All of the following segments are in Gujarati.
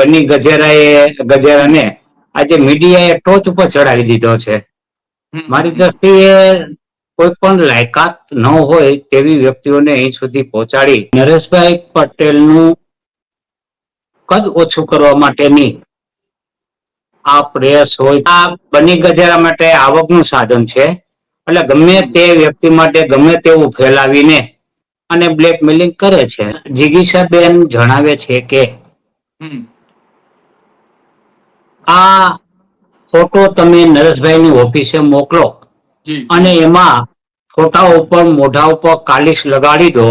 બની ગજેરાએ ગજેરાને આજે મીડિયાએ ટોચ ઉપર ચડાવી દીધો છે. મારી દ્રષ્ટિએ કોઈ પણ લાયકાત ન હોય તેવી વ્યક્તિઓને અહીં સુધી પહોંચાડી નરેશભાઈ પટેલનું કદ ઓછું કરવા માટેની આ પ્રયાસ હોય. આ બની ગજેરા માટે આવકનું સાધન છે. એટલે ગમે તે વ્યક્તિ માટે ગમે તેવું ફેલાવીને અને બ્લેકમેલિંગ કરે છે. જીગીશાબેન જણાવે છે કે. આ ફોટો તમે નરેશભાઈની ઓફિસે મોકલો અને એમાં ફોટા ઉપર મોઢા ઉપર કાલિશ લગાડી દો.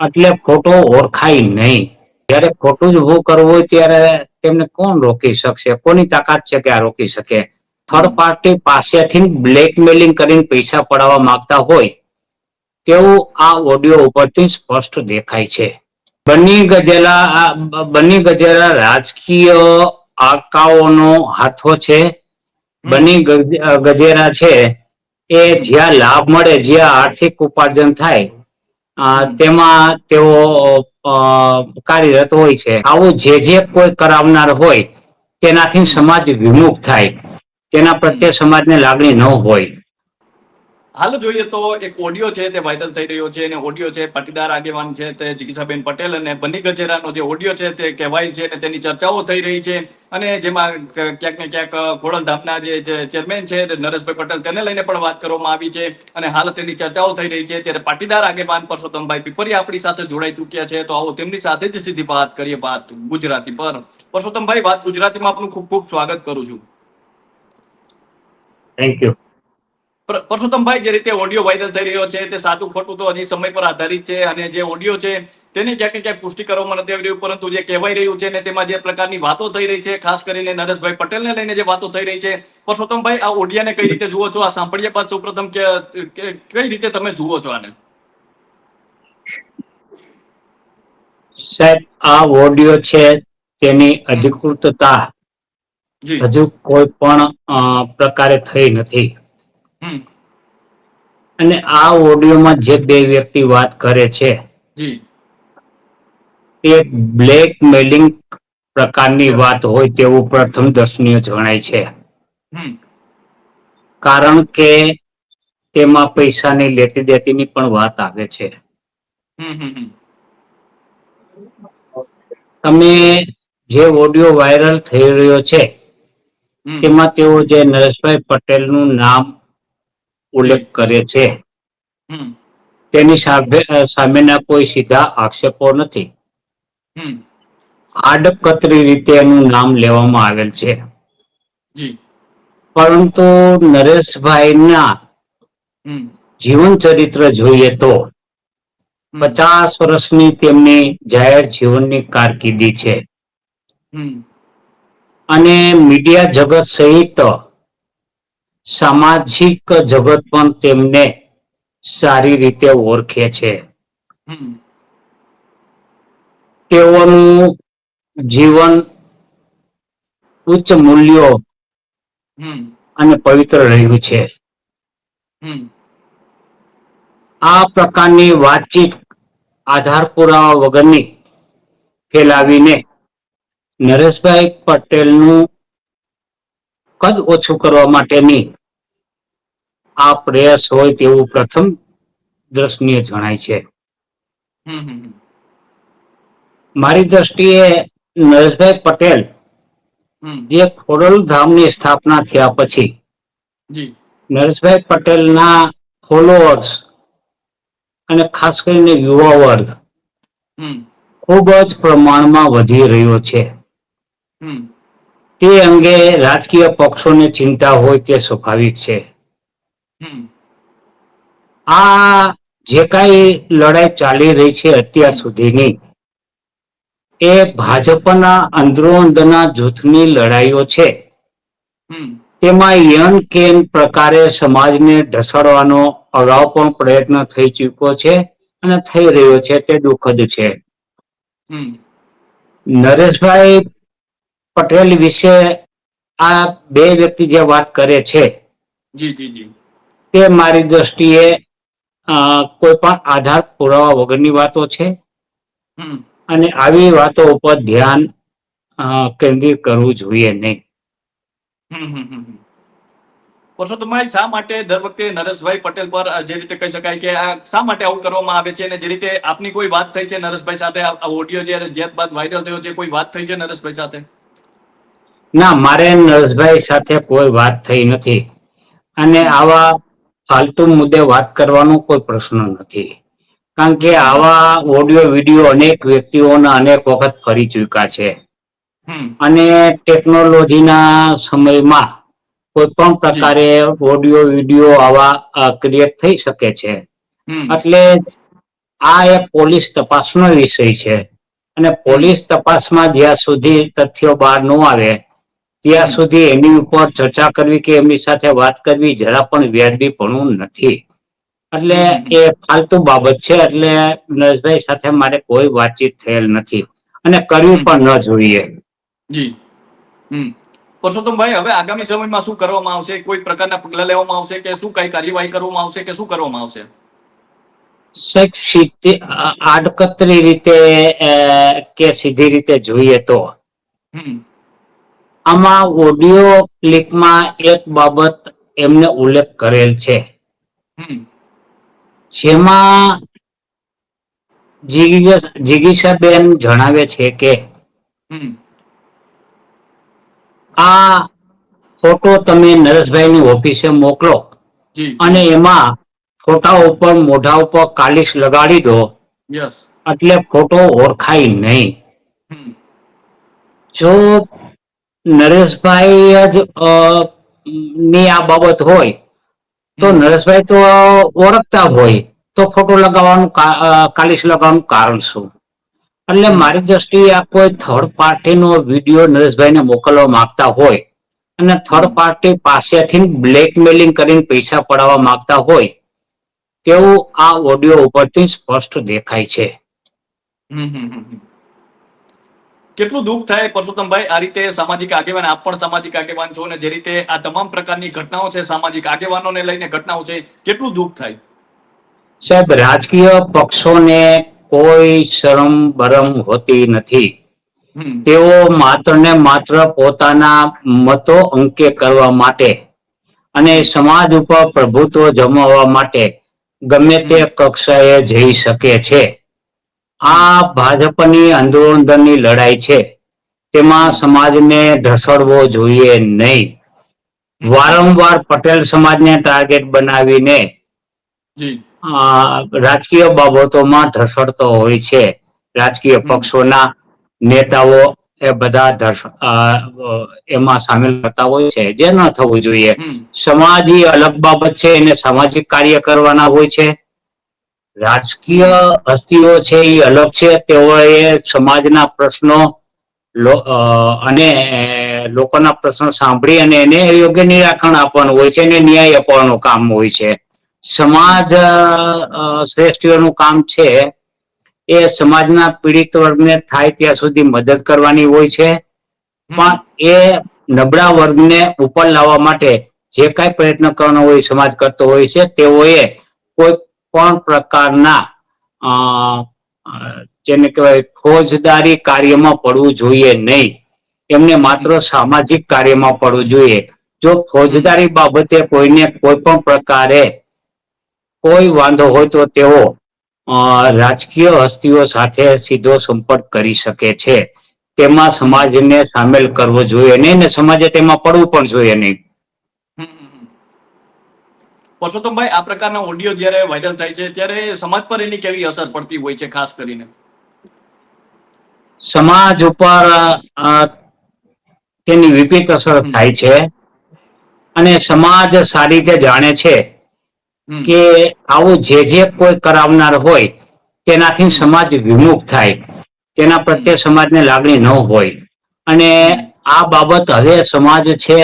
એટલે ફોટો ઓળખાય નહીં. જયારે ખોટું જ ઉભું કરવું હોય ત્યારે તેમને કોણ રોકી શકશે? કોની તાકાત છે કે આ રોકી શકે? થર્ડ પાર્ટી પાસેથી બ્લેકમેલિંગ કરીને પૈસા પડાવવા માંગતા હોય તેવું આ ઓડિયો ઉપરથી સ્પષ્ટ દેખાય છે. બની ગજેલા બની ગજેલા રાજકીય આકાઓનો હાથો છે બની ગજ- ગજેરા છે એ જ્યાં લાભ મળે જ્યાં આર્થિક ઉપાર્જન થાય તેમાં તેઓ કાર્યરત હોય છે. આવું જે જે કોઈ કરાવનાર હોય તેનાથી સમાજ વિમુખ થાય. તેના પ્રત્યે સમાજને લાગણી ન હોય. હાલ જોઈએ તો એક ઓડિયો છે તે વાયરલ થઈ રહ્યો છે અને ઓડિયો છે પાટીદાર આગેવાન છે તે જિગીસાબેન પટેલ અને બની ગજેરાનો જે ઓડિયો છે તે કહેવાય છે અને તેની ચર્ચાઓ થઈ રહી છે અને જેમાં ક્યાંક ને ક્યાંક ખોડલધામના જે ચેરમેન છે નરેશભાઈ પટેલ તેને લઈને પણ વાત કરવામાં આવી છે અને હાલ તેની ચર્ચાઓ થઈ રહી છે. ત્યારે પાટીદાર આગેવાન પરસોત્તમભાઈ પીપરિયા આપણી સાથે જોડાઈ ચૂક્યા છે. તો આવો તેમની સાથે જ સીધી વાત કરીએ વાત ગુજરાતી પર. પરસોત્તમભાઈ, વાત ગુજરાતીમાં આપનું ખૂબ ખૂબ સ્વાગત કરું છું. થેન્ક યુ પરસોત્તમભાઈ જે રીતે ઓડિયો વાયરલ થઈ રહ્યો છે તે સાચું ખોટું તો હજી સમય પર આધારિત છે અને જે ઓડિયો છે તેને ક્યાંક ને ક્યાંક પુષ્ટિ કરવામાં નથી આવી રહ્યું પરંતુ જે કહેવાઈ રહ્યું છે ને તેમાં જે પ્રકારની વાતો થઈ રહી છે ખાસ કરીને નરેશભાઈ પટેલને લઈને જે વાતો થઈ રહી છે પરસોત્તમભાઈ આ ઓડિયાને કઈ રીતે જુઓ છો? આ સાંભળ્યા બાદ સૌપ્રથમ કઈ રીતે તમે જુઓ છો આને? સાહેબ આ ઓડિયો છે તેની અધિકૃતતા હજુ કોઈ પણ પ્રકારે થઈ નથી. અને આ ઓડિયોમાં જે બે વ્યક્તિ વાત કરે છે એ બ્લેક બ્લેકમેલિંગ પ્રકારની વાત હોય તેવું પ્રથમ દર્શનીય જણાય છે. કારણ કે તેમાં પૈસાની લેતી દેતીની પણ વાત આવે છે. તમે જે ઓડિયો વાયરલ થઈ રહ્યો છે તેમાં તેઓ જે નરેશભાઈ પટેલનું નામ ઉલ્લેખ કરે છે. તેની સામેના કોઈ સીધા આક્ષેપો નથી. આડકતરી રીતે એનું નામ લેવામાં આવેલ છે. પરંતુ નરેશભાઈના જીવન ચરિત્ર જોઈએ તો પચાસ વર્ષની તેમની જાહેર જીવનની કારકિર્દી છે. અને મીડિયા જગત સહિત સામાજિક જગત પણ તેમને સારી રીતે ઓળખે છે. તેઓનું જીવન ઉચ્ચ મૂલ્યો અને પવિત્ર રહ્યું છે. આ પ્રકારની વાતચીત આધાર પુરાવા વગરની ફેલાવીને નરેશભાઈ પટેલનું કદ ઓછું કરવા માટેની આ પ્રયાસ હોય તેવું પ્રથમ દ્રષ્ટિએ જણાય છે. મારી દ્રષ્ટિએ નરેશભાઈ પટેલ જે ખોડલ ધામની સ્થાપના થયા પછી નરેશભાઈ પટેલના ફોલોઅર્સ અને ખાસ કરીને યુવા વર્ગ ખૂબ જ પ્રમાણમાં વધી રહ્યો છે. તે અંગે રાજકીય પક્ષોને ચિંતા હોય તે સ્વાભાવિક છે. આ જે કાંઈ લડાઈ ચાલી રહી છે અત્યાર સુધીની એ ભાજપના અંદરોઅંદરના જૂથની લડાઈઓ છે. તેમાં યન કેન પ્રકારે સમાજને ઢસડવાનો અગાઉ પણ પ્રયત્ન થઈ ચૂક્યો છે અને થઈ રહ્યો છે તે દુઃખદ છે. નરેશભાઈ પટેલ વિશે આ બે વ્યક્તિ જે વાત કરે છે જી જી જી. તે મારી દ્રષ્ટિએ કોઈ પણ આધાર પુરાવા વગરની વાતો છે. અને આવી વાતો ઉપર ધ્યાન કેન્દ્રિત કરવું જોઈએ નહીં. પરસોત્તમભાઈ શા માટે દર વખતે નરેશભાઈ પટેલ પર જે રીતે કહી શકાય કે આ શા માટે આવું કરવામાં આવે છે અને જે રીતે આપની કોઈ વાત થઈ છે નરેશભાઈ સાથે? આ ઓડિયો જે બાદ વાયરલ થયો છે કોઈ વાત થઈ છે નરેશભાઈ સાથે? ના મારે નરેશભાઈ સાથે કોઈ વાત થઈ નથી. અને આવા ફાલતુ મુદ્દે વાત કરવાનો કોઈ પ્રશ્ન નથી. કારણ કે આવા ઓડિયો વીડિયો અનેક વ્યક્તિઓના અનેક વખત ફરી ચૂક્યા છે. અને ટેકનોલોજીના સમયમાં કોઈ પણ પ્રકારે ઓડિયો વીડિયો આવા ક્રિએટ થઈ શકે છે. એટલે આ એક પોલીસ તપાસનો વિષય છે. અને પોલીસ તપાસમાં જ્યાં સુધી તથ્યો બહાર ન આવે ત્યાં સુધી એની ઉપર ચર્ચા કરવી કે એમની સાથે વાત કરવી જરા પણ વ્યાજબીપણું નથી. એટલે. એ ફાલતુ બાબત છે એટલે નરેશભાઈ સાથે મારે કોઈ વાતચીત થયેલ નથી અને કરવી પણ ન જોઈએ. જી. હમ. પરસોત્તમભાઈ હવે આગામી સમયમાં શું કરવામાં આવશે? કોઈ પ્રકારના પગલા લેવામાં આવશે કે શું કઈ કાર્યવાહી કરવામાં આવશે કે શું કરવામાં આવશે? સાહેબ સીધી આડકતરી રીતે કે સીધી રીતે જોઈએ તો. હમ. આમાં ઓડિયો ક્લિપમાં એક બાબત એમને ઉલ્લેખ કરેલ છે. જેમાં જિગીષાબેન જણાવે છે કે આ ફોટો તમે નરેશભાઈની ઓફિસે મોકલો અને એમાં ફોટા ઉપર મોઢા ઉપર કાલિશ લગાડી દો. એટલે ફોટો ઓળખાય નહીં. જો નરેશભાઈ જ ની આ બાબત હોય તો નરેશભાઈ તો ઓળખતા હોય તો ફોટો લગાવવાનું કાલિશ લગાવવાનું કારણ શું? એટલે મારી દ્રષ્ટિએ આ કોઈ થર્ડ પાર્ટીનો વીડિયો નરેશભાઈને મોકલવા માંગતા હોય અને થર્ડ પાર્ટી પાસેથી બ્લેકમેલિંગ કરીને પૈસા પડાવવા માંગતા હોય તેવું આ ઓડિયો ઉપરથી સ્પષ્ટ દેખાય છે. કેટલું દુઃખ થાય પરસોત્તમભાઈ? આ રીતે સામાજિક આગેવાન આપ પણ સામાજિક આગેવાન છો ને જે રીતે આ તમામ પ્રકારની ઘટનાઓ છે સામાજિક આગેવાનોને લઈને ઘટનાઓ છે કેટલું દુઃખ થાય? સાહેબ રાજકીય પક્ષોને કોઈ શરમ બરમ હોતી નથી. તેઓ માત્ર ને માત્ર પોતાના મતો અંકે કરવા માટે અને સમાજ ઉપર પ્રભુત્વ જમાવવા માટે ગમે તે કક્ષાએ જઈ શકે છે. આ ભાજપની અંદરોઅંદરની લડાઈ છે. તેમાં સમાજને ઢસડવો જોઈએ નહીં. વારંવાર પટેલ સમાજને ટાર્ગેટ બનાવીને રાજકીય બાબતોમાં ઢસડતો હોય છે. રાજકીય પક્ષોના નેતાઓ એ બધા એમાં સામેલ થતા હોય છે. જે ન થવું જોઈએ. સમાજ એ અલગ બાબત છે એને સામાજિક કાર્ય કરવાના હોય છે. રાજકીય હસ્તીઓ છે એ અલગ છે. તેઓએ સમાજના પ્રશ્નો અને લોકોના પ્રશ્નો સાંભળી અને એને યોગ્ય નિરાકરણ આપવાનું હોય છે અને ન્યાય આપવાનું કામ હોય છે. સમાજ શ્રેષ્ઠીઓનું કામ છે એ સમાજના પીડિત વર્ગને થાય ત્યાં સુધી મદદ કરવાની હોય છે. પણ એ નબળા વર્ગને ઉપર લાવવા માટે જે કાંઈ પ્રયત્ન કરવાનો હોય, સમાજ કરતો હોય છે, તેઓએ કોઈ પણ પ્રકારના જેને કહેવાય ફોજદારી કાર્યમાં પડવું જોઈએ નહીં. એમને માત્ર સામાજિક કાર્યમાં પડવું જોઈએ. જો ફોજદારી બાબતે કોઈને કોઈ પણ પ્રકારે કોઈ વાંધો હોય તો તેઓ રાજકીય હસ્તીઓ સાથે સીધો સંપર્ક કરી શકે છે. તેમાં સમાજને સામેલ કરવો જોઈએ નહીં ને સમાજે તેમાં પડવું પણ જોઈએ નહીં. પરસોત્તમભાઈ આ પ્રકારના ઓડિયો જ્યારે વાયરલ થાય છે ત્યારે સમાજ પર એની કેવી અસર પડતી હોય છે ખાસ કરીને? સમાજ ઉપર તેની વિપરીત અસર થાય છે. અને સમાજ સારી રીતે જાણે છે કે આવું જે જે કોઈ કરાવનાર હોય તેનાથી સમાજ વિમુખ થાય. તેના. પ્રત્યે સમાજને લાગણી ન હોય. અને આ બાબત હવે સમાજ છે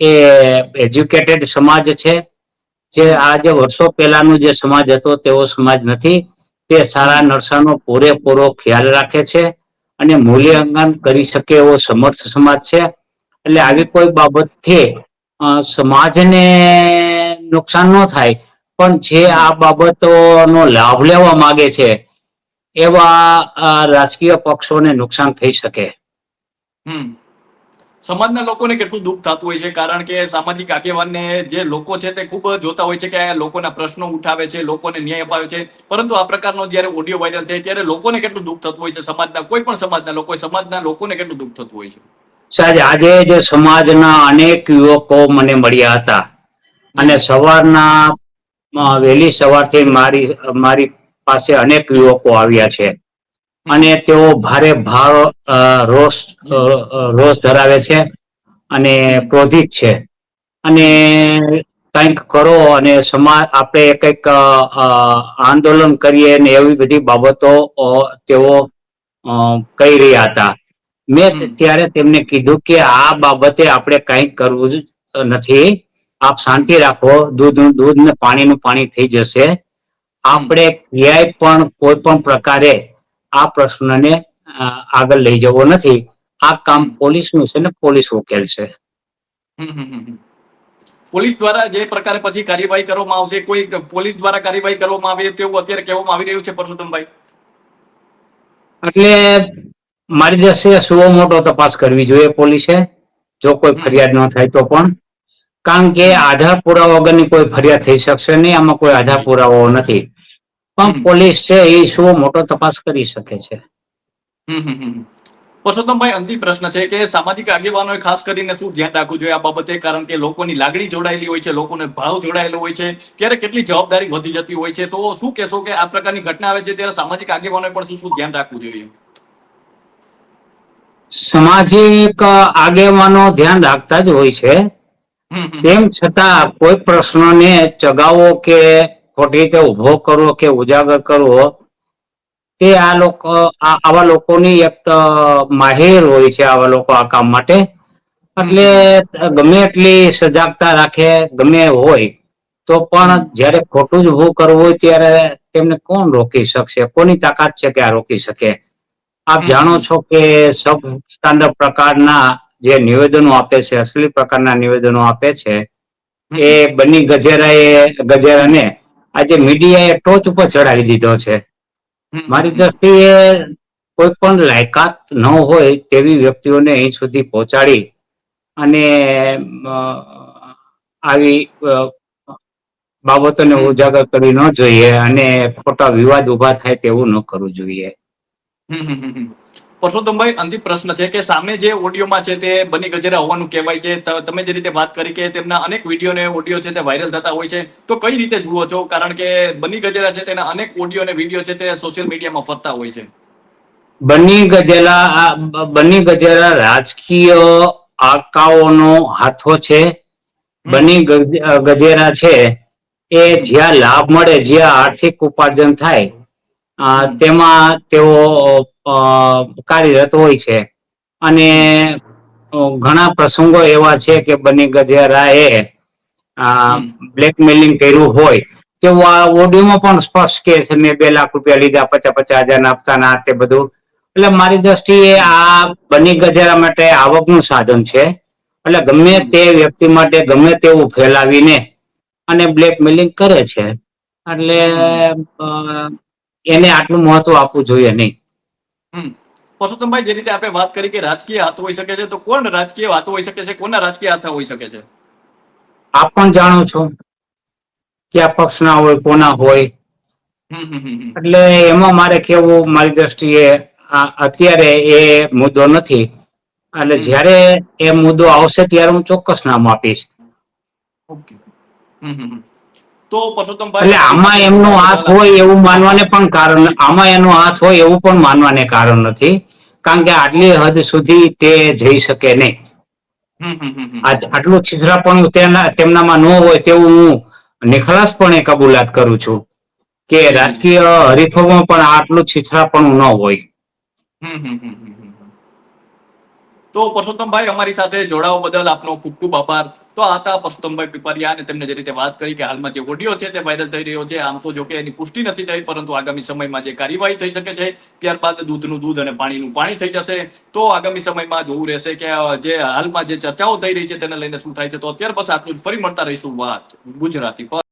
એ એજ્યુકેટેડ સમાજ છે. જે આ જે વર્ષો પહેલાનો જે સમાજ હતો, તેવો સમાજ નથી. તે સારા નરસાનો પૂરેપૂરો ખ્યાલ રાખે છે અને મૂલ્યાંકન કરી શકે એવો સમર્થ સમાજ છે. એટલે આવી કોઈ બાબતથી સમાજને નુકસાન ન થાય, પણ જે આ બાબતોનો લાભ લેવા માંગે છે, એવા રાજકીય પક્ષોને નુકસાન થઈ શકે. હમ. સમાજના લોકોને કેટલું દુઃખ થતું હોય છે? કારણ કે સામાજિક આગેવાનને જે લોકો છે તે ખૂબ જોતા હોય છે કે લોકોના પ્રશ્નો ઉઠાવે છે લોકોને ન્યાય અપાવે છે. પરંતુ આ પ્રકારનો જ્યારે ઓડિયો વાયરલ થાય ત્યારે લોકોને કેટલું દુઃખ થતું હોય છે? સમાજના કોઈ પણ સમાજના લોકો સમાજના લોકોને કેટલું દુઃખ થતું હોય છે? સાહેબ આજે જે સમાજના અનેક યુવકો મને મળ્યા હતા. અને સવારના વહેલી સવારથી મારી મારી પાસે અનેક યુવકો આવ્યા છે. અને તેઓ ભારે ભાવ રોષ રોષ ધરાવે છે અને ક્રોધિત છે. અને કંઈક કરો અને સમાજ આપણે કંઈક આંદોલન કરીએ ને એવી બધી બાબતો તેઓ કહી રહ્યા હતા. મેં ત્યારે તેમને કીધું કે આ બાબતે આપણે કંઈક કરવું જ નથી. આપ શાંતિ રાખો દૂધ દૂધ ને પાણીનું પાણી થઈ જશે. આપણે ક્યાંય પણ કોઈ પણ પ્રકારે આ પ્રશ્નને આગળ લઈ જવો નથી. આ કામ પોલીસનું છે ને પોલીસ ઉકેલ છે. પોલીસ દ્વારા જે પ્રકારે પછી કાર્યવાહી કરવામાં આવશે કોઈ પોલીસ દ્વારા કાર્યવાહી કરવામાં આવે તેવું અત્યારે કહેવામાં આવી રહ્યું છે પરસોત્તમભાઈ? એટલે મારી દ્રષ્ટિએ સુવો મોટો તપાસ કરવી જોઈએ પોલીસે. જો કોઈ ફરિયાદ ન થાય તો પણ. કારણ કે આધાર પુરાવા વગરની કોઈ ફરિયાદ થઈ શકશે નહીં આમાં કોઈ આધાર પુરાવો નથી. પણ પોલીસ છે એ શું મોટો તપાસ કરી શકે છે. પરસોત્તમભાઈ અંતિમ પ્રશ્ન છે કે સામાજિક આગેવાનોએ ખાસ કરીને શું ધ્યાન રાખવું જોઈએ? આ બાબતે કારણ કે લોકોની લાગણી જોડાયેલી હોય છે લોકોને ભાવ જોડાયેલો હોય છે. ત્યારે કેટલી જવાબદારી વધી જતી હોય છે? તો શું કહેશો કે આ પ્રકારની ઘટના આવે છે ત્યારે સામાજિક આગેવાનોએ પણ શું શું ધ્યાન રાખવું જોઈએ? સામાજિક આગેવાનો ધ્યાન રાખતા જ હોય છે. તેમ છતાં કોઈ પ્રશ્નને ચગાવો કે ખોટી રીતે ઊભો કરવો કે ઉજાગર કરવો તે આ લોકો આવા લોકોની એક માહિર હોય છે આવા લોકો આ કામ માટે એટલે ગમે એટલી સજાગતા રાખે, ગમે હોય, તો પણ. જ્યારે ખોટું જ ઉભું કરવું હોય ત્યારે તેમને કોણ રોકી શકશે કોની તાકાત છે કે આ રોકી શકે આપ જાણો છો કે સબ સ્ટાન્ડર્ડ પ્રકારના જે નિવેદનો આપે છે, અસલી પ્રકારના નિવેદનો આપે છે, એ બની ગજેરા એ ગજેરાને આજે મીડિયા એ ટોચ ઉપર ચડાવી દીધો છે. મારી દ્રષ્ટિએ કોઈ પણ લાયકાત ન હોય તેવી વ્યક્તિઓને અહીં સુધી પહોંચાડી અને આવી બાબતોને ઉજાગર કરવી ન જોઈએ અને ખોટા વિવાદ ઊભા થાય તેવું ન કરવું જોઈએ. પરસોત્તમભાઈ અંતિમ પ્રશ્ન છે કે સામે જે ઓડિયોમાં છે તે બની ગજેરા હોવાનું કહેવાય છે. તમે જે રીતે વાત કરી કે તેમના અનેક વીડિયો ને ઓડિયો છે તે વાયરલ થતા હોય છે તો કઈ રીતે જુઓ છો? કારણ કે બની ગજેરા છે તેના અનેક ઓડિયો અને વીડિયો છે તે સોશિયલ મીડિયામાં ફરતા હોય છે. બની ગજેલા બની ગજેલા રાજકીય આકાઓનો હાથો છે. બની ગજ- ગજેરા છે એ જ્યાં લાભ મળે જ્યાં આર્થિક ઉપાર્જન થાય તેમાં તેઓ કાર્યરત હોય છે. અને ઘણા પ્રસંગો એવા છે કે બની ગજેરાએ બ્લેકમેલિંગ કર્યું હોય. તેવું આ ઓડિયોમાં પણ સ્પષ્ટ કે છે, મેં બે લાખ રૂપિયા લીધા, પચાસ પચાસ હજાર આપતા ના તે બધું. એટલે મારી દ્રષ્ટિએ આ બની ગજેરા માટે આવકનું સાધન છે. એટલે ગમે તે વ્યક્તિ માટે, ગમે તેવું ફેલાવીને અને બ્લેકમેલિંગ કરે છે. એટલે એને આટલું મહત્વ આપવું જોઈએ નહીં. પરસોત્તમભાઈ જે રીતે આપણે વાત કરી કે રાજકીય હાથ હોઈ શકે છે તો કોણ રાજકીય હાથ હોઈ શકે છે? કોના રાજકીય હાથ હોઈ શકે છે? આપ પણ જાણો છો કયા પક્ષના હોય કોના હોય. એટલે એમાં મારે કેવું મારી દ્રષ્ટિએ અત્યારે એ મુદ્દો નથી. એટલે. જ્યારે એ મુદ્દો આવશે ત્યારે હું ચોક્કસ નામ આપીશ. ઓકે. Hmm hmm. તો પરસોત્તમભાઈ એટલે આમાં એમનો હાથ હોય એવું માનવાને પણ કારણ આમાં એનો હાથ હોય એવું પણ માનવાને કારણ નથી. કારણ કે આટલી હદ સુધી તે જઈ શકે નહીં. આટલું છીછરા તેના તેમનામાં ન હોય તેવું હું નિખલાસપણે કબૂલાત કરું છું કે રાજકીય હરીફોમાં પણ આટલું છીછરા ન હોય હમ હમ હમ હમ હમ હમ. તો પરસોત્તમભાઈ, અમારી સાથે જોડાવા બદલ આપનો ખૂબ ખૂબ આભાર. તો આ હતા પરસોત્તમભાઈ પીપરિયા અને તેમને જે રીતે વાત કરી કે હાલમાં જે ઓડિયો છે તે વાયરલ થઈ રહ્યો છે, આમ તો જોકે એની પુષ્ટિ નથી થઈ, પરંતુ આગામી સમયમાં જે કાર્યવાહી થઈ શકે છે, ત્યારબાદ દૂધનું દૂધ અને પાણીનું પાણી થઈ જશે. તો આગામી સમયમાં જોવું રહેશે કે જે હાલમાં જે ચર્ચાઓ થઈ રહી છે તેને લઈને શું થાય છે, તો અત્યાર બસ આટલું જ. ફરી મળતા રહીશું વાત ગુજરાતી પર.